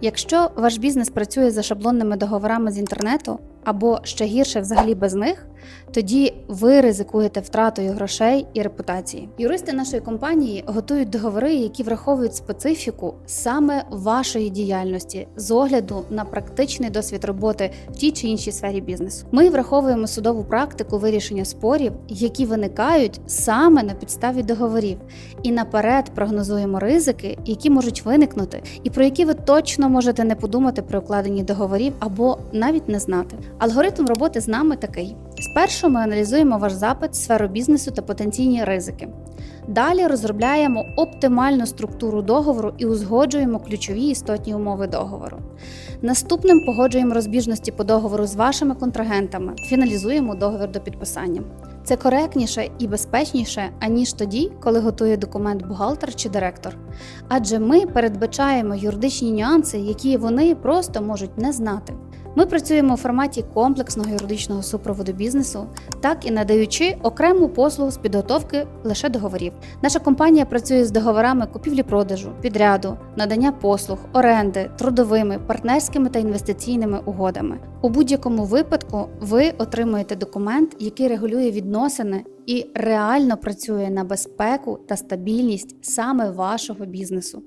Якщо ваш бізнес працює за шаблонними договорами з інтернету, або ще гірше взагалі без них, тоді ви ризикуєте втратою грошей і репутації. Юристи нашої компанії готують договори, які враховують специфіку саме вашої діяльності з огляду на практичний досвід роботи в тій чи іншій сфері бізнесу. Ми враховуємо судову практику вирішення спорів, які виникають саме на підставі договорів, і наперед прогнозуємо ризики, які можуть виникнути, і про які ви точно можете не подумати при укладенні договорів або навіть не знати. Алгоритм роботи з нами такий: спершу ми аналізуємо ваш запит, сферу бізнесу та потенційні ризики. Далі розробляємо оптимальну структуру договору і узгоджуємо ключові істотні умови договору. Наступним погоджуємо розбіжності по договору з вашими контрагентами, фіналізуємо договір до підписання. Це коректніше і безпечніше, аніж тоді, коли готує документ бухгалтер чи директор. Адже ми передбачаємо юридичні нюанси, які вони просто можуть не знати. Ми працюємо у форматі комплексного юридичного супроводу бізнесу, так і надаючи окрему послугу з підготовки лише договорів. Наша компанія працює з договорами купівлі-продажу, підряду, надання послуг, оренди, трудовими, партнерськими та інвестиційними угодами. У будь-якому випадку ви отримуєте документ, який регулює відносини і реально працює на безпеку та стабільність саме вашого бізнесу.